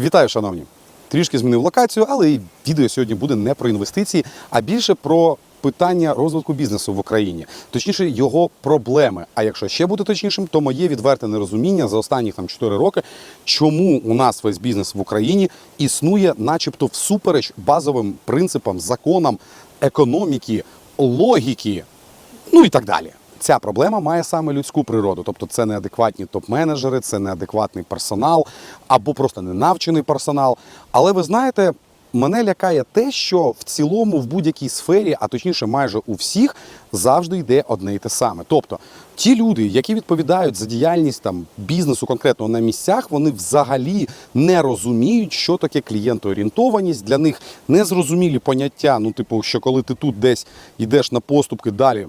Вітаю, шановні! Трішки змінив локацію, але і відео сьогодні буде не про інвестиції, а більше про питання розвитку бізнесу в Україні, точніше, його проблеми. А якщо ще бути точнішим, то моє відверте нерозуміння за останні там 4 роки, чому у нас весь бізнес в Україні існує, начебто, всупереч базовим принципам, законам економіки, логіки, ну і так далі. Ця проблема має саме людську природу, тобто це неадекватні топ-менеджери, це неадекватний персонал або просто ненавчений персонал. Але ви знаєте, мене лякає те, що в цілому в будь-якій сфері, а точніше, майже у всіх, завжди йде одне і те саме. Тобто, ті люди, які відповідають за діяльність там бізнесу конкретно на місцях, вони взагалі не розуміють, що таке клієнтоорієнтованість. Для них незрозумілі поняття. Ну, типу, що коли ти тут десь йдеш на поступки далі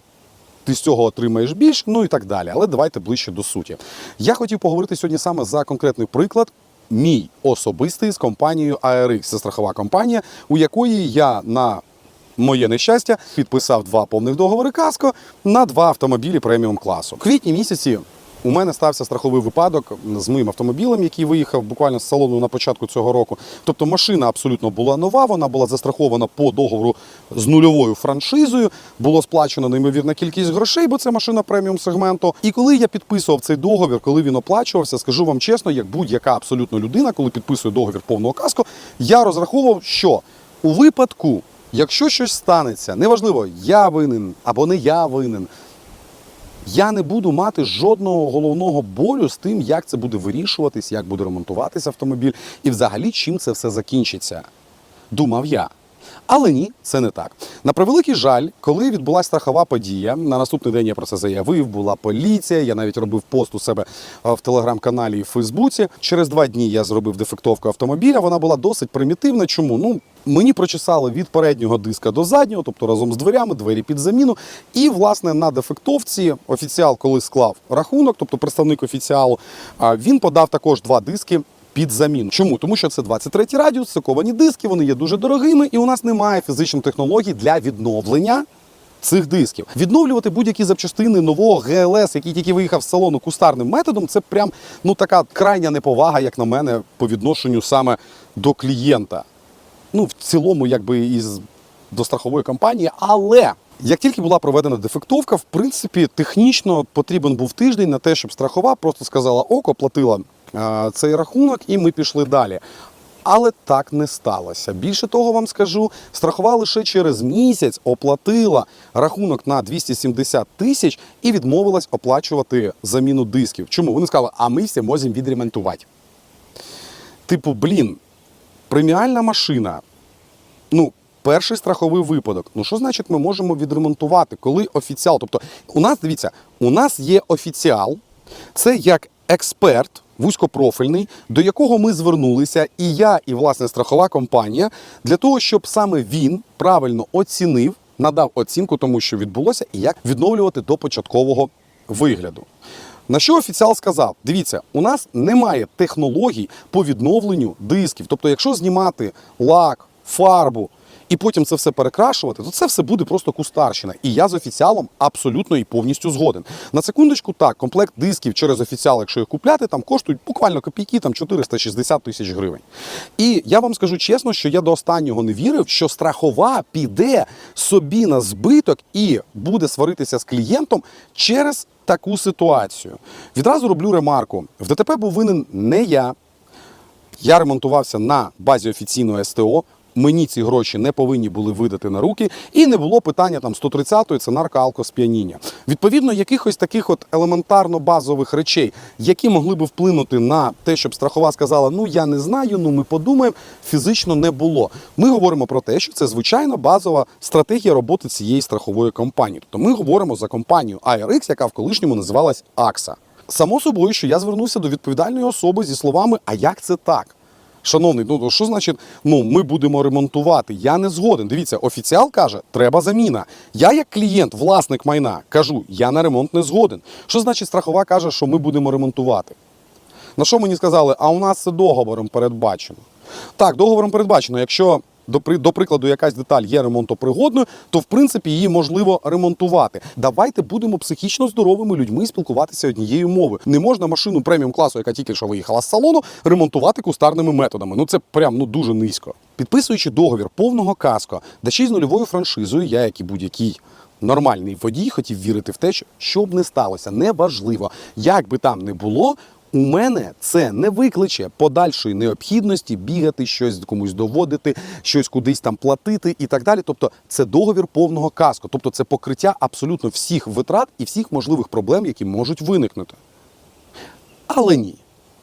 ти з цього отримаєш більш, ну і так далі. Але давайте ближче до суті. Я хотів поговорити сьогодні саме за конкретний приклад. Мій особистий з компанією ARX. Це страхова компанія, у якої я на моє нещастя підписав два повних договори каско на два автомобілі преміум класу. В квітні місяці у мене стався страховий випадок з моїм автомобілем, який виїхав буквально з салону на початку цього року. Тобто машина абсолютно була нова, вона була застрахована по договору з нульовою франшизою. Було сплачено неймовірна кількість грошей, бо це машина преміум сегменту. І коли я підписував цей договір, коли він оплачувався, скажу вам чесно, як будь-яка абсолютно людина, коли підписує договір повного каску, я розраховував, що у випадку, якщо щось станеться, неважливо, я винен або не я винен. Я не буду мати жодного головного болю з тим, як це буде вирішуватись, як буде ремонтуватись автомобіль і взагалі чим це все закінчиться. Думав я. Але ні, це не так. На превеликий жаль, коли відбулася страхова подія, на наступний день я про це заявив, була поліція. Я навіть робив пост у себе в телеграм-каналі і в Фейсбуці. Через два дні я зробив дефектовку автомобіля. Вона була досить примітивна. Чому? Ну мені прочесали від переднього диска до заднього, тобто разом з дверями, двері під заміну. І власне на дефектовці офіціал, коли склав рахунок, тобто представник офіціалу, він подав також два диски під заміну. Чому? Тому що це 23 радіус, це ковані диски, вони є дуже дорогими, і у нас немає фізичних технологій для відновлення. Цих дисків відновлювати будь-які запчастини нового ГЛС, який тільки виїхав з салону кустарним методом, це прям ну така крайня неповага, як на мене, по відношенню саме до клієнта. Ну, в цілому, якби із до страхової компанії. Але як тільки була проведена дефектовка, в принципі, технічно потрібен був тиждень на те, щоб страхова просто сказала ок, оплатила е, цей рахунок, і ми пішли далі. Але так не сталося. Більше того, вам скажу, страхова лише через місяць оплатила рахунок на 270 тисяч і відмовилась оплачувати заміну дисків. Чому? Вони сказали, а ми все можемо відремонтувати. Типу, блін, преміальна машина. Ну, перший страховий випадок. Ну, що значить ми можемо відремонтувати, коли офіціал? Тобто, у нас дивіться, у нас є офіціал, це як експерт вузькопрофільний, до якого ми звернулися, і я, і власне страхова компанія, для того, щоб саме він правильно оцінив, надав оцінку тому, що відбулося, і як відновлювати до початкового вигляду. На що офіціал сказав: дивіться, у нас немає технологій по відновленню дисків. Тобто, якщо знімати лак, фарбу і потім це все перекрашувати, то це все буде просто кустарщина. І я з офіціалом абсолютно і повністю згоден. На секундочку, так, комплект дисків через офіціал, якщо їх купляти, там коштують буквально копійки, там 460 тисяч гривень. І я вам скажу чесно, що я до останнього не вірив, що страхова піде собі на збиток і буде сваритися з клієнтом через таку ситуацію. Відразу роблю ремарку: в ДТП був винен не я. Я ремонтувався на базі офіційного СТО. Мені ці гроші не повинні були видати на руки, і не було питання там 130-ї це наркоалкосп'яніння. Відповідно, якихось таких от елементарно базових речей, які могли би вплинути на те, щоб страхова сказала: ну я не знаю, ну ми подумаємо, фізично не було. Ми говоримо про те, що це звичайно базова стратегія роботи цієї страхової компанії. Тобто ми говоримо за компанію ARX, яка в колишньому називалась AXA. Само собою, що я звернувся до відповідальної особи зі словами: а як це так? Шановний, ну що значить, ну ми будемо ремонтувати? Я не згоден. Дивіться, офіціал каже, треба заміна. Я, як клієнт, власник майна, кажу, я на ремонт не згоден. Що значить страхова каже, що ми будемо ремонтувати? На що мені сказали, а у нас це договором передбачено. Так, договором передбачено, якщо до, прикладу, якась деталь є ремонтопригодною, то в принципі її можливо ремонтувати. Давайте будемо психічно здоровими людьми спілкуватися однією мовою. Не можна машину преміум класу, яка тільки що виїхала з салону, ремонтувати кустарними методами. Ну це прям ну дуже низько. Підписуючи договір повного каско, да ще й з нульовою франшизою, я, як і будь-який нормальний водій, хотів вірити в те, що б не сталося, неважливо, як би там не було. У мене це не викличе подальшої необхідності бігати, щось комусь доводити, щось кудись там платити і так далі. Тобто це договір повного каско, тобто це покриття абсолютно всіх витрат і всіх можливих проблем, які можуть виникнути. Але ні,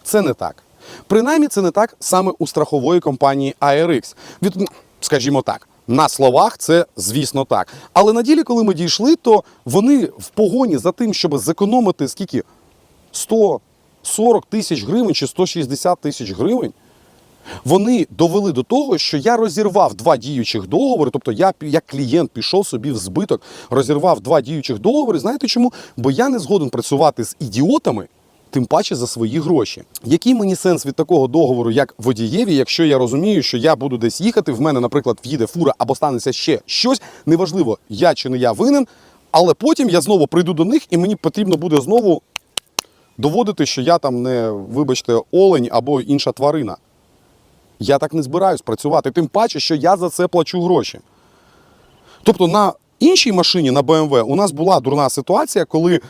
це не так. Принаймні, це не так саме у страхової компанії ARX. Від, скажімо так, на словах це, звісно, так. Але на ділі, коли ми дійшли, то вони в погоні за тим, щоб зекономити скільки 140 тисяч гривень чи 160 тисяч гривень. Вони довели до того, що я розірвав два діючих договори. Тобто, я як клієнт пішов собі в збиток, розірвав два діючих договори. Знаєте чому? Бо я не згоден працювати з ідіотами, тим паче за свої гроші. Який мені сенс від такого договору, як водієві, якщо я розумію, що я буду десь їхати, в мене, наприклад, в'їде фура або станеться ще щось, неважливо, я чи не я винен, але потім я знову прийду до них, і мені потрібно буде знову доводити, що я там не, вибачте, олень або інша тварина. Я так не збираюсь працювати, тим паче, що я за це плачу гроші. Тобто на іншій машині, на BMW, у нас була дурна ситуація, коли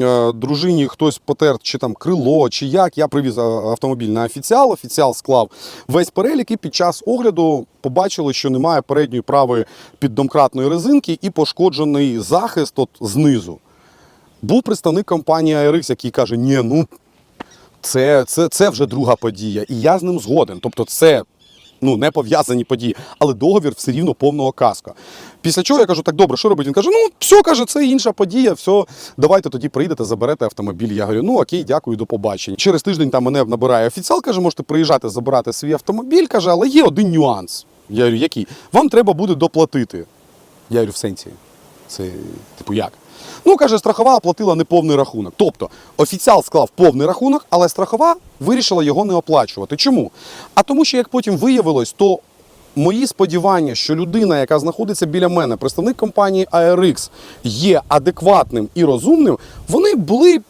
е, дружині хтось потер чи там крило, чи як. Я привіз е, автомобіль на офіціал, офіціал склав весь перелік, і під час огляду побачили, що немає передньої правої піддомкратної резинки і пошкоджений захист от знизу. Був представник компанії ARX, який каже: ні, ну це, це, це вже друга подія, і я з ним згоден. Тобто, це ну, не пов'язані події, але договір все рівно повного каска. Після чого я кажу, так добре, що робить? Він каже: ну, все, каже, це інша подія, все, давайте тоді приїдете, заберете автомобіль. Я говорю, ну окей, дякую, до побачення. Через тиждень там мене набирає офіціал, каже, можете приїжджати, забирати свій автомобіль, каже, але є один нюанс. Я говорю, який? Вам треба буде доплатити. Я говорю, в сенсі. Це, типу, як? Ну, каже, страхова оплатила неповний рахунок. Тобто офіціал склав повний рахунок, але страхова вирішила його не оплачувати. Чому? А тому, що як потім виявилось, то мої сподівання, що людина, яка знаходиться біля мене, представник компанії ARX, є адекватним і розумним, вони були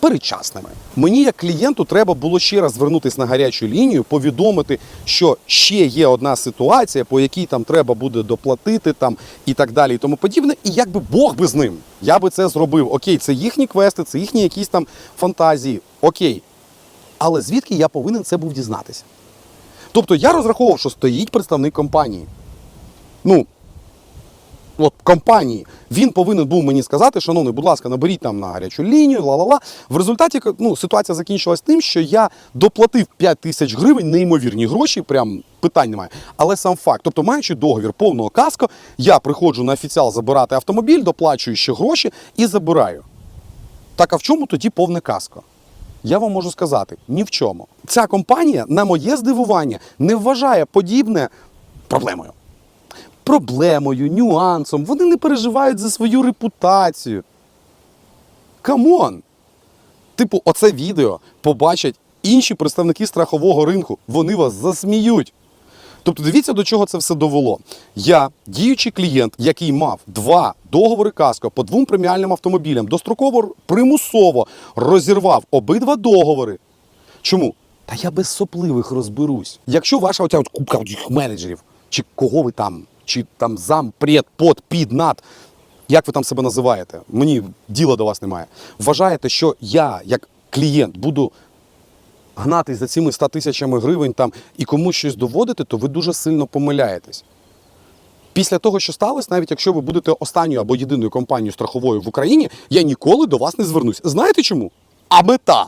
передчасними. Мені, як клієнту, треба було ще раз звернутися на гарячу лінію, повідомити, що ще є одна ситуація, по якій там треба буде доплатити там і так далі, і тому подібне. І якби Бог би з ним, я би це зробив. Окей, це їхні квести, це їхні якісь там фантазії. Окей. Але звідки я повинен це був дізнатися? Тобто я розраховував, що стоїть представник компанії. Ну, от компанії, він повинен був мені сказати, шановний, будь ласка, наберіть там на гарячу лінію, ла-ла-ла. В результаті ну, ситуація закінчилась тим, що я доплатив 5 тисяч гривень, неймовірні гроші, прям питань немає. Але сам факт, тобто, маючи договір повного каско, я приходжу на офіціал забирати автомобіль, доплачую ще гроші і забираю. Так а в чому тоді повне каско? Я вам можу сказати, ні в чому. Ця компанія, на моє здивування, не вважає подібне проблемою проблемою, нюансом. Вони не переживають за свою репутацію. Камон! Типу, оце відео побачать інші представники страхового ринку. Вони вас засміють. Тобто, дивіться, до чого це все довело. Я, діючий клієнт, який мав два договори каско по двом преміальним автомобілям, достроково примусово розірвав обидва договори. Чому? Та я без сопливих розберусь. Якщо ваша оця от купка менеджерів, чи кого ви там, чи там зам, пред, под, під, над, як ви там себе називаєте, мені діла до вас немає. Вважаєте, що я, як клієнт, буду гнатись за цими 100 тисячами гривень там і комусь щось доводити, то ви дуже сильно помиляєтесь. Після того, що сталося, навіть якщо ви будете останньою або єдиною компанією страховою в Україні, я ніколи до вас не звернусь. Знаєте чому? А мета.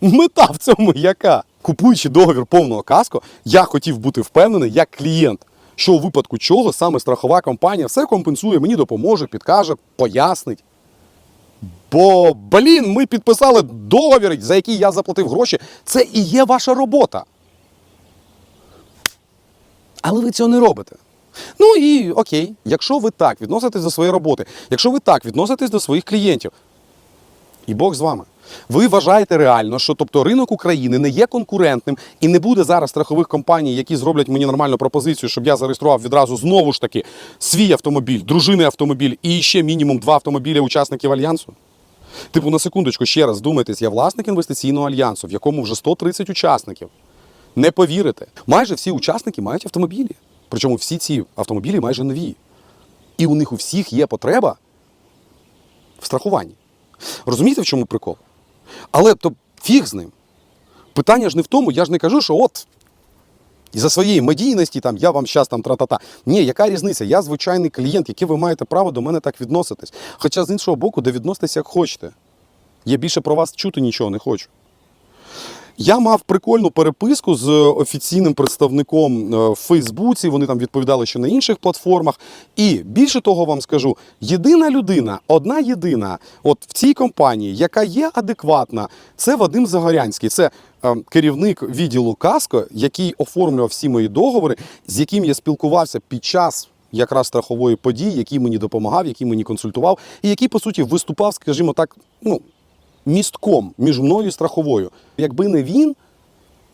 Мета в цьому яка? Купуючи договір повного каско, я хотів бути впевнений як клієнт, що у випадку чого саме страхова компанія все компенсує, мені допоможе, підкаже, пояснить. Бо, блін, ми підписали договір, за який я заплатив гроші. Це і є ваша робота. Але ви цього не робите. Ну і окей, якщо ви так відноситесь до своєї роботи, якщо ви так відноситесь до своїх клієнтів, і Бог з вами. Ви вважаєте реально, що тобто ринок України не є конкурентним і не буде зараз страхових компаній, які зроблять мені нормальну пропозицію, щоб я зареєстрував відразу знову ж таки свій автомобіль, дружини автомобіль і ще мінімум два автомобілі учасників альянсу? Типу, на секундочку, ще раз думайтесь, я власник інвестиційного альянсу, в якому вже 130 учасників. Не повірите. Майже всі учасники мають автомобілі. Причому всі ці автомобілі майже нові. І у них у всіх є потреба в страхуванні. Розумієте, в чому прикол? Але то фіг з ним. Питання ж не в тому, я ж не кажу, що от за своєї медійності там я вам щас там тра-та-та. Ні, яка різниця? Я звичайний клієнт, який ви маєте право до мене так відноситись. Хоча з іншого боку, де відноситися як хочете. Я більше про вас чути нічого не хочу. Я мав прикольну переписку з офіційним представником е, в Фейсбуці. Вони там відповідали ще на інших платформах. І більше того вам скажу: єдина людина, одна єдина, от в цій компанії, яка є адекватна, це Вадим Загорянський. Це е, керівник відділу Каско, який оформлював всі мої договори, з яким я спілкувався під час. Якраз страхової події, який мені допомагав, який мені консультував, і який, по суті, виступав, скажімо так, ну, містком між мною і страховою. Якби не він,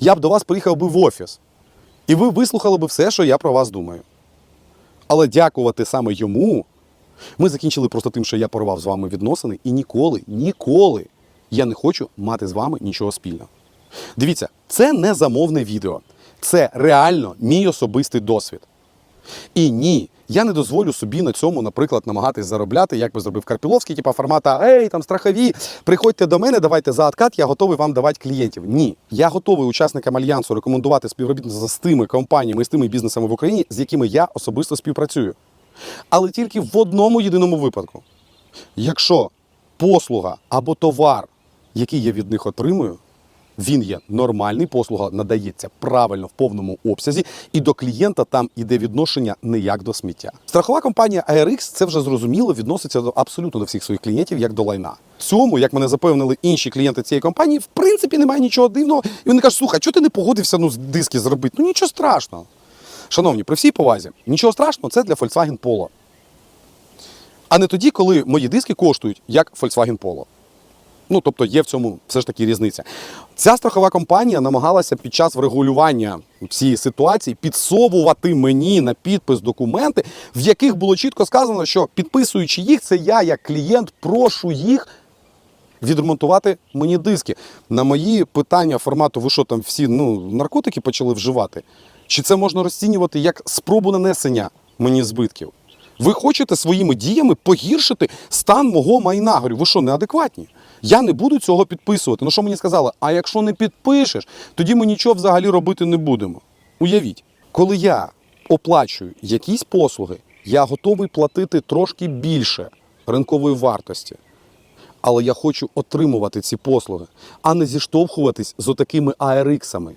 я б до вас приїхав би в офіс. І ви вислухали б все, що я про вас думаю. Але дякувати саме йому, ми закінчили просто тим, що я порвав з вами відносини, і ніколи, ніколи я не хочу мати з вами нічого спільного. Дивіться, це не замовне відео. Це реально мій особистий досвід. І ні, я не дозволю собі на цьому, наприклад, намагатись заробляти, як би зробив Карпіловський, типа формата Ей, там страхові, приходьте до мене, давайте за откат, я готовий вам давати клієнтів. Ні, я готовий учасникам альянсу рекомендувати співробітництво з тими компаніями і з тими бізнесами в Україні, з якими я особисто співпрацюю. Але тільки в одному єдиному випадку. Якщо послуга або товар, який я від них отримую, він є нормальний, послуга надається правильно в повному обсязі, і до клієнта там іде відношення не як до сміття. Страхова компанія ARX, це вже зрозуміло, відноситься до абсолютно до всіх своїх клієнтів як до лайна. Цьому, як мене запевнили інші клієнти цієї компанії, в принципі немає нічого дивного. І вони кажуть, слухай, чого ти не погодився ну, диски зробити? Ну нічого страшного. Шановні, при всій повазі, нічого страшного, це для Volkswagen Polo. А не тоді, коли мої диски коштують як Volkswagen Polo. Ну, тобто є в цьому все ж таки різниця. Ця страхова компанія намагалася під час врегулювання цієї ситуації підсовувати мені на підпис документи, в яких було чітко сказано, що підписуючи їх, це я як клієнт прошу їх відремонтувати мені диски. На мої питання формату, ви що там всі ну, наркотики почали вживати? Чи це можна розцінювати як спробу нанесення мені збитків? Ви хочете своїми діями погіршити стан мого майна? Говорю, ви що, неадекватні? Я не буду цього підписувати. Ну що мені сказали? А якщо не підпишеш, тоді ми нічого взагалі робити не будемо. Уявіть, коли я оплачую якісь послуги, я готовий платити трошки більше ринкової вартості. Але я хочу отримувати ці послуги, а не зіштовхуватись з отакими ARX-ами.